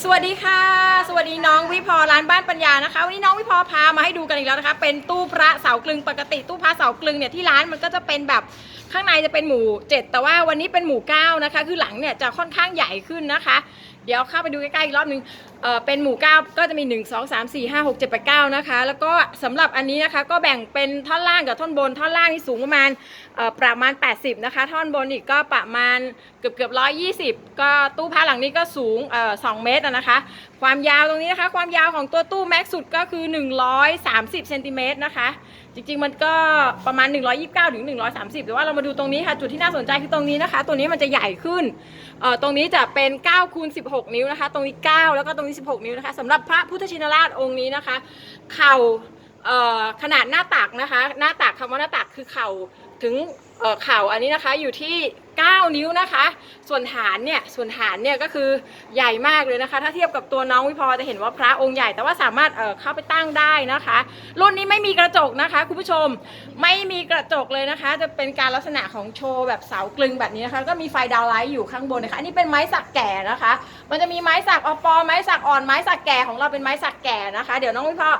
สวัสดีค่ะ สวัสดีน้องวิพอร้านบ้านปัญญานะคะวันนี้น้องวิพอพามาให้ดูกันอีกแล้วนะคะ เป็นตู้พระเสากลึงปกติตู้พระเสากลึงเนี่ยที่ร้านมันก็จะเป็นแบบข้างในจะเป็นหมู่เจ็ดแต่ว่าวันนี้เป็นหมู่เก้านะคะคือหลังเนี่ยจะค่อนข้างใหญ่ขึ้นนะคะ เดี๋ยวเข้าไปดูใกล้ๆอีกรอบนึงเออเป็นหมู่เก้าก็จะมี 1 2 3 4 5 6 7 8 9นะคะแล้วก็สำหรับอันนี้นะคะก็แบ่งเป็นท่อนล่างกับท่อนบนท่อนล่างนี่สูงประมาณประมาณ 80นะคะท่อนบนอีกก็ประมาณเกือบเกือบ120 ก็ตู้ผ้าหลังนี้ก็สูงเออ2เมตรอะนะคะ ความยาวตรงนี้นะคะ ความยาวของตัวตู้แม็กสุดก็คือ 130เซนติเมตรนะคะ จริงๆมันก็ประมาณ 129ถึง130แต่ว่าเรามาดูตรงนี้ค่ะ จุดที่น่าสนใจคือตรงนี้นะคะ ตัวนี้มันจะใหญ่ขึ้นเอ่อตรงนี้จะเป็น9คูณ16 นิ้วนะคะ ตรงนี้ 9 แล้วก็ตรงนี้ 16 นิ้วนะคะสำหรับพระพุทธชินราชองค์นี้นะคะ เข่าขนาดหน้าตักนะคะ หน้าตักคำว่าหน้าตักคือเข่าถึงเข่าอันนี้นะคะอยู่ที่ 9 นิ้วนะคะ ส่วนฐานเนี่ยส่วนฐานเนี่ยก็คือใหญ่มากเลยนะคะ ถ้าเทียบกับตัวน้องวิพอจะเห็นว่าพระองค์ใหญ่ แต่ว่าสามารถเอ่อเข้าไปตั้งได้นะคะ รุ่นนี้ไม่มีกระจกนะคะคุณผู้ชมไม่มีกระจกเลยนะคะ จะเป็นการลักษณะของโชว์แบบเสากลึงแบบนี้นะคะ ก็มีไฟดาวไลท์อยู่ข้างบนนะคะอันนี้เป็นไม้สักแก่นะคะ มันจะมีไม้สักอปอไม้สักอ่อนไม้สักแก่ของเราเป็นไม้สักแก่นะคะ เดี๋ยวน้องวิพอ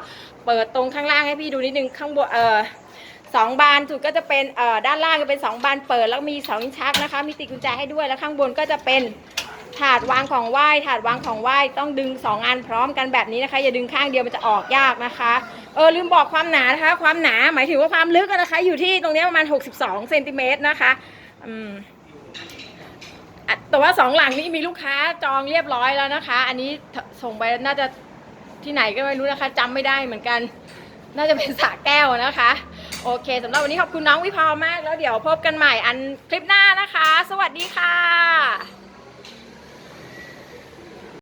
เปิดตรงข้างล่างให้พี่ดูนิดนึงข้างบนเออ สองบานสุดก็จะเป็นเอ่อด้านล่างก็เป็นสองบานเปิด แล้วมีสองลิ้นชักนะคะ มีติดกุญแจให้ด้วยแล้วข้างบนก็จะเป็นถาดวางของไหว้ถาดวางของไหว้ต้องดึงสองอันพร้อมกันแบบนี้นะคะ อย่าดึงข้างเดียวมันจะออกยากนะคะเออลืมบอกความหนานะคะ ความหนาหมายถึงว่าความลึกนะคะ อยู่ที่ตรงนี้ประมาณ 62เซนติเมตรนะคะอืมแต่ว่าสองหลังนี้มีลูกค้าจองเรียบร้อยแล้วนะคะ อันนี้ส่งไปน่าจะที่ไหนก็ไม่รู้นะคะจำไม่ได้เหมือนกัน น่าจะเป็นสระแก้วนะคะ โอเคสำหรับวันนี้ขอบคุณน้องวิภาวมาก แล้วเดี๋ยวพบกันใหม่อันคลิปหน้านะคะ สวัสดีค่ะ